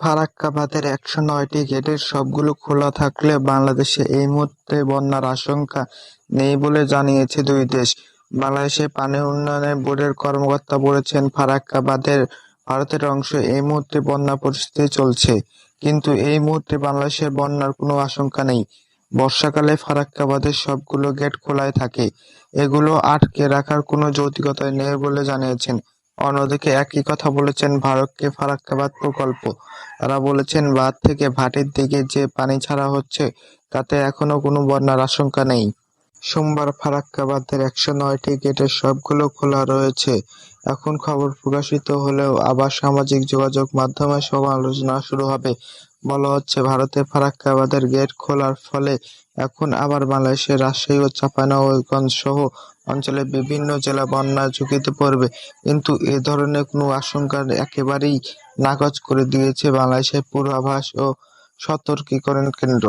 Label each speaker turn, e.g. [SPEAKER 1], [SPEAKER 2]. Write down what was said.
[SPEAKER 1] ফারাক্কা বাঁধের একশো নয়টি গেটের সবগুলো খোলা থাকলে বাংলাদেশে এই মুহূর্তে বন্যার আশঙ্কা নেই বলে জানিয়েছে দুই দেশ। বাংলাদেশে পানি উন্নয়ন বোর্ডের কর্মকর্তা বলেছেন, ফারাক্কাবাদের ভারতের অংশে এই মুহূর্তে বন্যা পরিস্থিতি চলছে। কিন্তু এই মুহূর্তে বাংলাদেশে বন্যার কোনো আশঙ্কা নেই। বর্ষাকালে ফারাক্কাবাদের সবগুলো গেট খোলাই থাকে। এগুলো আটকে রাখার কোনো যৌক্তিকতা নেই বলে জানিয়েছেন। অন্যদিকে একই কথা বলেছেন ভারতকে ফারাক্কাবাদ প্রকল্প। তারা বলেছেন, বাঁধ থেকে ভাটির দিকে যে পানি ছাড়া হচ্ছে, তাতে এখনও কোনো বন্যার আশঙ্কা নেই। সোমবার ফারাক্কাবাদের একশো নয়টি গেটের সবগুলো খোলা রয়েছে। এখন খবর প্রকাশিত হলেও আবার সামাজিক যোগাযোগ মাধ্যমে সমালোচনা শুরু হবে। বলা হচ্ছে, ভারতে ফারাক্কাবাদের গেট খোলার ফলে এখন আবার বাংলাদেশের রাজশাহী ও চাপানাগঞ্জ সহ অঞ্চলে বিভিন্ন জেলা বন্যা ঝুঁকিতে পড়বে। কিন্তু এ ধরনের কোনো আশঙ্কা একেবারেই নাকচ করে দিয়েছে বাংলাদেশের পূর্বাভাস ও সতর্কীকরণ কেন্দ্র।